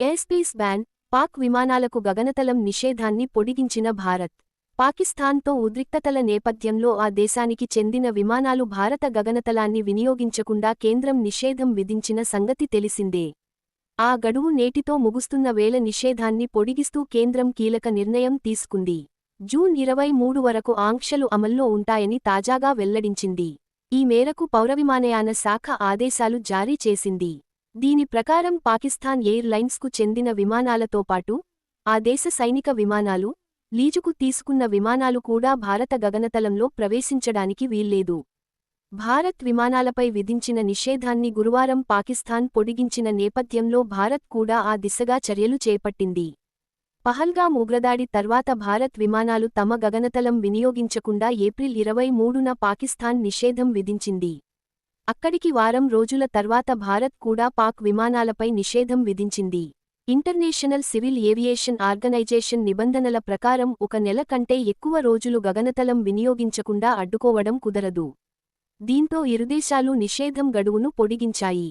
ఎయిర్స్పేస్ ban Pak విమానాలకు గగనతలం నిషేధాన్ని పొడిగించిన భారత్. పాకిస్తాన్తో ఉద్రిక్తతల నేపథ్యంలో ఆ దేశానికి చెందిన విమానాలు భారత గగనతలాన్ని వినియోగించకుండా కేంద్రం నిషేధం విధించిన సంగతి తెలిసిందే. ఆ గడువు నేటితో ముగుస్తున్న వేళ నిషేధాన్ని పొడిగిస్తూ కేంద్రం కీలక నిర్ణయం తీసుకుంది. జూన్ ఇరవై మూడు వరకు ఆంక్షలు అమల్లో ఉంటాయని తాజాగా వెల్లడించింది. ఈ మేరకు పౌరవిమానయాన శాఖ ఆదేశాలు జారీ చేసింది. దీని ప్రకారం పాకిస్తాన్ ఎయిర్ లైన్స్కు చెందిన విమానాలతో పాటు ఆ దేశ సైనిక విమానాలు లీజుకు తీసుకున్న విమానాలు కూడా భారత గగనతలంలో ప్రవేశించడానికి వీల్లేదు. భారత్ విమానాలపై విధించిన నిషేధాన్ని గురువారం పాకిస్తాన్ పొడిగించిన నేపథ్యంలో భారత్ కూడా ఆ దిశగా చర్యలు చేపట్టింది. పహల్గాం ఉగ్రదాడి తర్వాత భారత్ విమానాలు తమ గగనతలం వినియోగించకుండా ఏప్రిల్ ఇరవై మూడున పాకిస్తాన్ నిషేధం విధించింది. అక్కడికి వారం రోజుల తర్వాత భారత్ కూడా పాక్ విమానాలపై నిషేధం విధించింది. ఇంటర్నేషనల్ సివిల్ ఏవియేషన్ ఆర్గనైజేషన్ నిబంధనల ప్రకారం ఒక నెల కంటే ఎక్కువ రోజులు గగనతలం వినియోగించకుండా అడ్డుకోవడం కుదరదు. దీంతో ఇరుదేశాలు నిషేధం గడువును పొడిగించాయి.